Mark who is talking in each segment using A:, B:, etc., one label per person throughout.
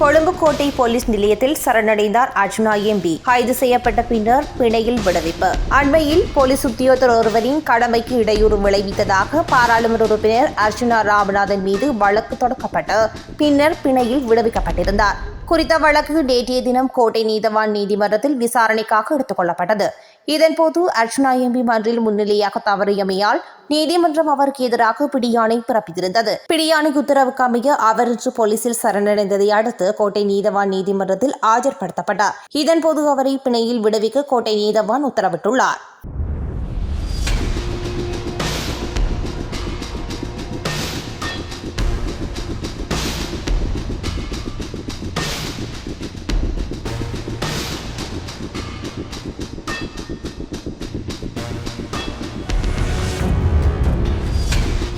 A: கொழும்புக்கோட்டை police நிலையத்தில் சரணடைந்தார் Arjuna MP. கைது செய்யப்பட்ட பின்னர் பிணையில் விடுவிப்பு. அண்மையில் போலீஸ் உத்தியோகத்தர் ஒருவரின் கடமைக்கு இடையூறு விளைவித்ததாக பாராளுமன்ற உறுப்பினர் அர்ஜுனா ராமநாதன் மீது வழக்கு தொடக்கப்பட்டு பின்னர் பிணையில் விடுவிக்கப்பட்டிருந்தார். குறித்த வழக்கு நேற்றைய தினம் கோட்டை நீதவான் நீதிமன்றத்தில் விசாரணைக்காக எடுத்துக் கொள்ளப்பட்டது. இதன்போது அர்ச்சனா எம்பி மன்றில் முன்னிலையாக தவறியமையால் நீதிமன்றம் அவருக்கு எதிராக பிடியாணை பிறப்பித்திருந்தது. பிடியாணை உத்தரவுக்கு அமைய அவர் இன்று போலீசில் சரணடைந்ததை அடுத்து கோட்டை நீதவான் நீதிமன்றத்தில் ஆஜர்படுத்தப்பட்டார். இதன்போது அவரை பிணையில் விடுவிக்க கோட்டை நீதவான் உத்தரவிட்டுள்ளார்.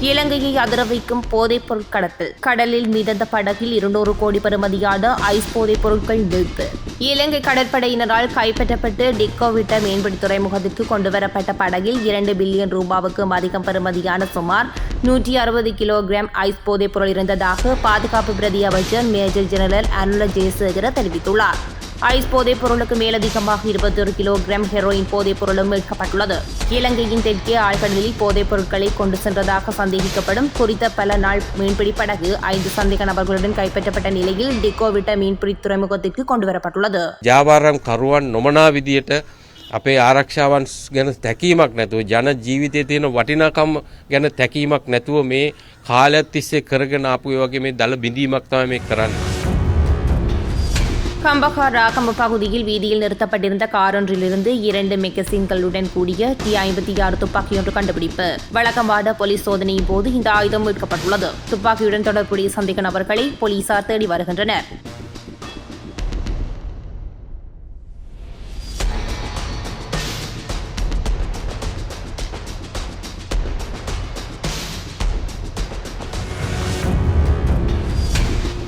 A: இலங்கையை அதிர வைக்கும் போதைப் பொருட்கடத்தல் கடலில் மிதந்த படகில் இருநூறு கோடி பெறுமதியான ஐஸ் போதைப் பொருட்கள் மீட்பு. இலங்கை கடற்படையினரால் கைப்பற்றப்பட்டு டிக்கோவிட்ட மீன்பிடி துறைமுகத்திற்கு கொண்டுவரப்பட்ட படகில் இரண்டு பில்லியன் ரூபாவுக்கும் அதிகம் பெறுமதியான சுமார் நூற்றி அறுபது கிலோகிராம் ஐஸ் போதைப் பொருள் இருந்ததாக பாதுகாப்பு பிரதி அமைச்சர் மேஜர் ஜெனரல் அனுல ஜெயசேகர தெரிவித்துள்ளார். ஐஸ் போதைப் பொருளுக்கு மேலதிகமாக இருபத்தொரு கிலோகிராம் ஹெரோயின் போதைப் பொருளும் மீட்கப்பட்டுள்ளது இலங்கையின் தெற்கே ஆழ்கடலில் போதைப் பொருட்களை கொண்டு சென்றதாக சந்தேகிக்கப்படும் குறித்த பல நாள் மீன்பிடி படகு ஐந்து சந்தேக நபர்களுடன் கைப்பற்றப்பட்ட நிலையில் டிக்கோவிட்ட மீன்பிடி துறைமுகத்திற்கு கொண்டுவரப்பட்டுள்ளது
B: ජාවාරම් කරුවන් නොමනා විදියට අපේ ආරක්ෂාවන් ගැන තැකීමක් නැතුව ජන ජීවිතය තියෙන වටිනාකම් ගැන තැකීමක් නැතුව මේ කාලයක් තිස්සේ කරගෙන ආපු ඒ වගේ මේ දළ බිඳීමක් තමයි මේ කරන්න.
A: கம்பஹா ராகம பகுதியில் வீதியில் நிறுத்தப்பட்டிருந்த காரொன்றிலிருந்து இரண்டு மெகசின்களுடன் கூடிய டி ஐம்பத்தி ஆறு துப்பாக்கியொன்று கண்டுபிடிப்பு. வழக்கமான போலீஸ் சோதனையின் போது இந்த ஆயுதம் மீட்கப்பட்டுள்ளது. துப்பாக்கியுடன் தொடர்புடைய சந்தேக நபர்களை போலீசார் தேடி வருகின்றனர்.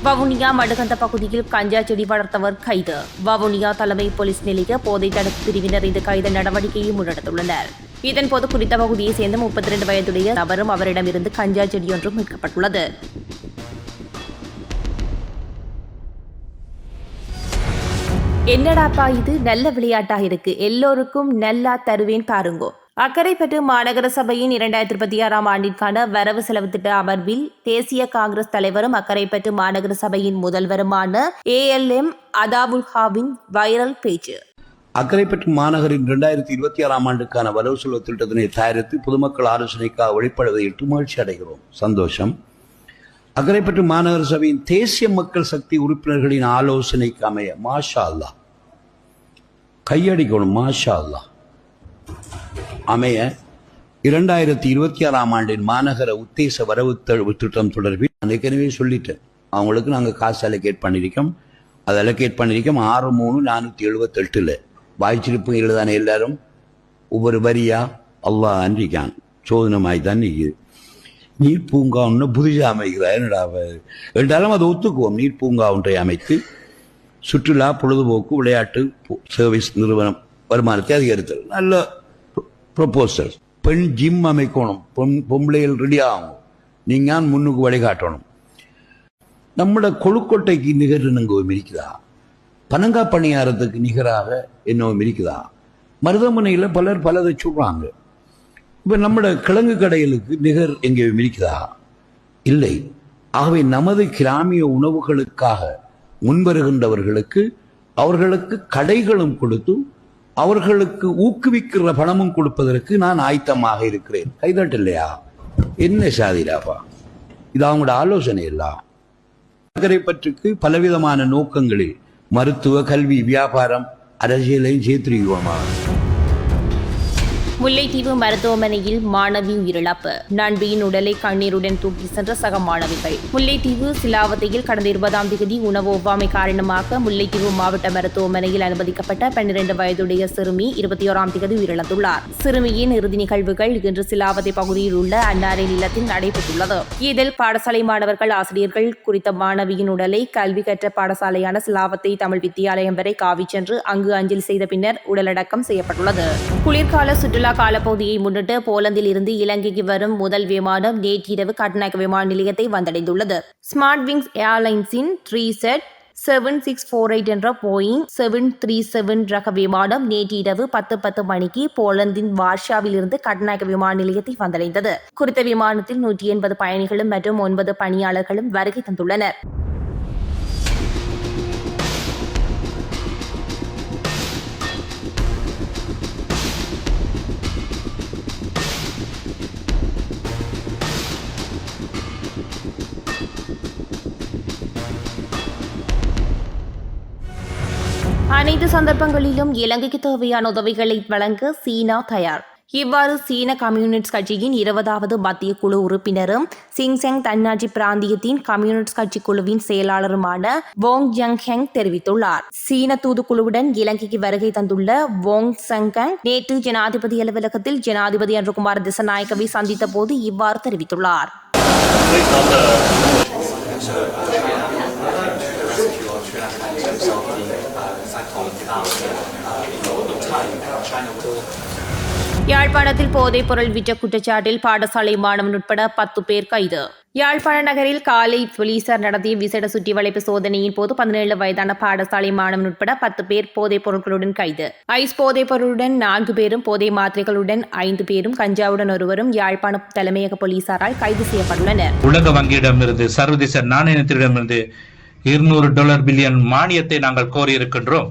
A: வவுனியா மடுகந்த பகுதியில் கஞ்சா செடி வளர்த்தவர் கைது. வவுனியா தலைமை போலீஸ் நிலைய போதை தடுப்பு பிரிவினர் இந்த கைது நடவடிக்கையை முன்னெடுத்துள்ளனர். இதன்போது குறித்த பகுதியை சேர்ந்த முப்பத்தி ரெண்டு வயதுடைய நபரும் அவரிடமிருந்து கஞ்சா செடி ஒன்றும் மீட்கப்பட்டுள்ளது. என்னடாப்பா இது? நல்ல விளையாட்டா இருக்கு. எல்லோருக்கும் நல்லா தருவேன் பாருங்கோ. அக்கரைப்பட்டு மாநகர சபையின் இரண்டாயிரத்தி இருபத்தி ஆறாம் ஆண்டிற்கான வரவு செலவு திட்ட அமர்வில் தேசிய காங்கிரஸ் தலைவரும் அக்கரைப்பட்டு மாநகர சபையின் முதல்வருமான ஏஎல்எம் அதாவுல்ஹாவின் வைரல் பேச்சு.
C: அக்கரைப்பட்டு மாநகரின் இரண்டாயிரத்தி இருபத்தி ஆறாம் ஆண்டுக்கான வரவு செலவு திட்டத்தினை தயாரித்து பொதுமக்கள் ஆலோசனைக்காக வெளிப்படுவதை மகிழ்ச்சி அடைகிறோம். சந்தோஷம். அக்கரைப்பற்று மாநகர சபையின் தேசிய மக்கள் சக்தி உறுப்பினர்களின் ஆலோசனைக்கு அமைய மாஷா அல்லா கையடிக்கணும் மாஷா அல்லா அமைய இரண்டாயிரத்தி இருபத்தி ஆறாம் ஆண்டின் மாநகர உத்தேச வரவு திட்டம் தொடர்பில் நான் ஏற்கனவே சொல்லிட்டேன். அவங்களுக்கு நாங்கள் காசு அலோகேட் பண்ணியிருக்கோம் அதை அலோகேட் பண்ணியிருக்கோம் ஆறு மூணு நானூற்றி எழுபத்தெட்டில் வாய்ச்சிருப்பு எழுதானே எல்லாரும்? ஒவ்வொரு வரியா? அல்லாஹ் அன்றிக்கான். சோதனமாய் தான் நிற்குது நீர் பூங்கா ஒன்று புதிதாக அமைக்கிறா. என்னடா என்றாலும் அதை ஒத்துக்குவோம். நீர் பூங்கா ஒன்றை அமைத்து சுற்றுலா பொழுதுபோக்கு விளையாட்டு சர்வீஸ் நிறுவனம் வருமானத்தை அதிகரித்தல். நல்ல ப்ரொபோசல் பெண் ஜிம் அமைக்கணும். பொன் பொம்பளைகள் ரெடி ஆகும் நீங்கள் முன்னுக்கு வழிகாட்டணும். நம்மளோட கொழுக்கொட்டைக்கு நிகர் இருக்குதா பனங்கா பணியாரத்துக்கு நிகராக என்னவும் இருக்குதா மருதமனையில் பலர் பலதை சொல்கிறாங்க இப்போ நம்மளோட கிழங்கு கடைகளுக்கு நிகர் எங்கேயும் இருக்குதா இல்லை. ஆகவே நமது கிராமிய உணவுகளுக்காக முன்வருகின்றவர்களுக்கு அவர்களுக்கு கடைகளும் கொடுத்தும் அவர்களுக்கு ஊக்குவிக்கிற பணமும் கொடுப்பதற்கு நான் ஆயத்தமாக இருக்கிறேன். கைதட்டு இல்லையா? என்ன சாதிராபா இது அவங்களோட ஆலோசனை எல்லாம் நகரை பற்றிக்கு பலவிதமான நோக்கங்களில் மருத்துவ கல்வி வியாபாரம் அரசியலையும் சேர்த்திருக்கிறோமா
A: முல்லைத்தீவு மருத்துவமனையில் மாணவி உயிரிழப்பு. நண்பியின் உடலை கண்ணீருடன் தூக்கி சென்ற சக மாணவிகள். முல்லைத்தீவு சிலாவத்தையில் கடந்த இருபதாம் தேதி உணவு ஒவ்வாமை காரணமாக முல்லைத்தீவு மாவட்ட மருத்துவமனையில் அனுமதிக்கப்பட்ட பன்னிரண்டு வயதுடைய சிறுமி இருபத்தி ஓராம் தேதி உயிரிழந்துள்ளார். சிறுமியின் இறுதி நிகழ்வுகள் இன்று சிலாவத்தை பகுதியில் உள்ள அன்னாரின் இல்லத்தில் நடைபெற்றுள்ளது. இதில் பாடசாலை மாணவர்கள் ஆசிரியர்கள் குறித்த மாணவியின் உடலை கல்வி கற்ற பாடசாலையான சிலாவத்தை தமிழ் வித்தியாலயம் வரை காவி சென்று அங்கு அஞ்சலி செய்த பின்னர் உடலடக்கம் செய்யப்பட்டுள்ளது. குளிர்கால சுற்றுலா காலப்பகுதியை முன்னிட்டு போலந்தில் இருந்து இலங்கைக்கு வரும் முதல் விமானம் நேற்றிரவு கட்நாயக்க விமான நிலையத்தை வந்தடைந்துள்ளது. Smart wings ஏர்லைன்ஸின் three set seven six four eight என்ற போயிங் செவன் த்ரீ செவன் ரக விமானம் நேற்று இரவு பத்து பத்து மணிக்கு போலந்தின் வார்ஷாவில் இருந்து கட்நாயக்க விமான நிலையத்தை வந்தடைந்தது. குறித்த விமானத்தில் நூற்றி எண்பது பயணிகளும் மற்றும் ஒன்பது பணியாளர்களும் வருகை தந்துள்ளனர். அனைத்து சந்தர்ப்பங்களிலும் இலங்கைக்கு தேவையான உதவிகளை வழங்க சீனா தயார். இவ்வாறு சீன கம்யூனிஸ்ட் கட்சியின் இருபதாவது மத்திய குழு உறுப்பினரும் சிங்செங் தன்னாட்சி பிராந்தியத்தின் கம்யூனிஸ்ட் கட்சி குழுவின் செயலாளருமான வோங் ஜங் ஹெங் தெரிவித்துள்ளார். சீன தூதுக்குழுவுடன் இலங்கைக்கு வருகை தந்துள்ள வோங் சங்கங் நேற்று ஜனாதிபதி அலுவலகத்தில் ஜனாதிபதி அன்றுகுமார் திசநாயக்கவை சந்தித்த போது இவ்வாறு தெரிவித்துள்ளார். யாழ்ப்பாணத்தில் போதைப் பொருள் விற்ற குற்றச்சாட்டில் பாடசாலை மாணவன் உட்பட பத்து பேர் கைது. யாழ்ப்பாண நகரில் காலை போலீசார் நடத்திய விசேட சுற்றி வளைப்பு சோதனையின் போது பதினேழு வயதான பாடசாலை மாணவன் உட்பட பத்து பேர் போதைப் பொருட்களுடன் கைது. ஐஸ் போதைப் பொருளுடன் நான்கு பேரும் போதை மாத்திரைகளுடன் ஐந்து பேரும் கஞ்சாவுடன் ஒருவரும் யாழ்ப்பாண தலைமையக போலீசாரால் கைது செய்யப்பட்டுள்ளனர்.
D: உலக வங்கியிடமிருந்து சர்வதேச நாணயத்திடமிருந்து இருநூறு டாலர் பில்லியன் மானியத்தை நாங்கள் கோரியிருக்கின்றோம்.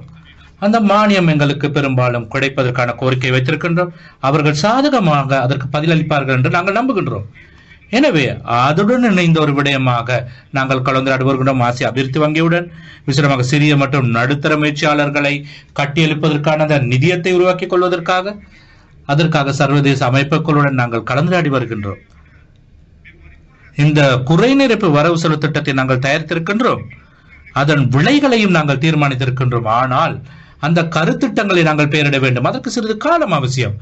D: அந்த மானியம் எங்களுக்கு பெரும்பாலும் கிடைப்பதற்கான கோரிக்கை வைத்திருக்கின்றோம். அவர்கள் சாதகமாக அதற்கு பதிலளிப்பார்கள் என்று நாங்கள் நம்புகின்றோம். எனவே அதுடன் இணைந்த ஒரு விடயமாக நாங்கள் கலந்துரையாடி வருகின்றோம் ஆசிய அபிவிருத்தி வங்கியுடன். விசேடமாக சிறிய மற்றும் நடுத்தர முயற்சியாளர்களை கட்டியெழுப்பதற்கான அந்த நிதியத்தை உருவாக்கிக் கொள்வதற்காக அதற்காக சர்வதேச அமைப்புகளுடன் நாங்கள் கலந்துரையாடி வருகின்றோம். இந்த குறைநிறப்பு வரவு செலவு திட்டத்தை நாங்கள் தயாரித்திருக்கின்றோம். அதன் விலைகளையும் நாங்கள் தீர்மானித்திருக்கின்றோம். ஆனால் அந்த கருத்திட்டங்களை நாங்கள் பெயரிட வேண்டும். அதற்கு சிறிது காலம் அவசியம்.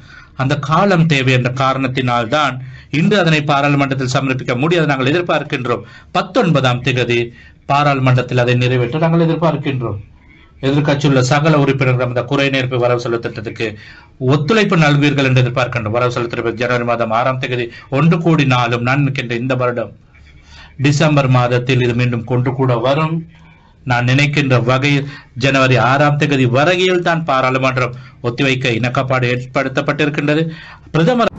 D: அந்த காலம் தேவை என்ற காரணத்தினால் தான் இன்று அதனை பாராளுமன்றத்தில் சமர்ப்பிக்க முடியாது. நாங்கள் எதிர்பார்க்கின்றோம். பத்தொன்பதாம் திகதி பாராளுமன்றத்தில் அதை நிறைவேற்ற நாங்கள் எதிர்பார்க்கின்றோம். எதிர்க்கட்சியுள்ள சகல உறுப்பினர்கள் அந்த குறை நேர்ப்பு வரவு செலவு திட்டத்துக்கு ஒத்துழைப்பு நல்வீர்கள் என்று எதிர்பார்க்கின்றோம். வரவு செலவு திட்டம் ஜனவரி மாதம் ஆறாம் தேதி ஒன்று கோடி நாளும் நான் நிற்கின்ற இந்த வருடம் டிசம்பர் மாதத்தில் இது மீண்டும் கொண்டு கூட வரும். நான் நினைக்கின்ற வகையில் ஜனவரி ஆறாம் தேதி வரையில் தான் பாராளுமன்றம் ஒத்திவைக்க இணக்கப்பாடு ஏற்படுத்தப்பட்டிருக்கின்றது. பிரதமர்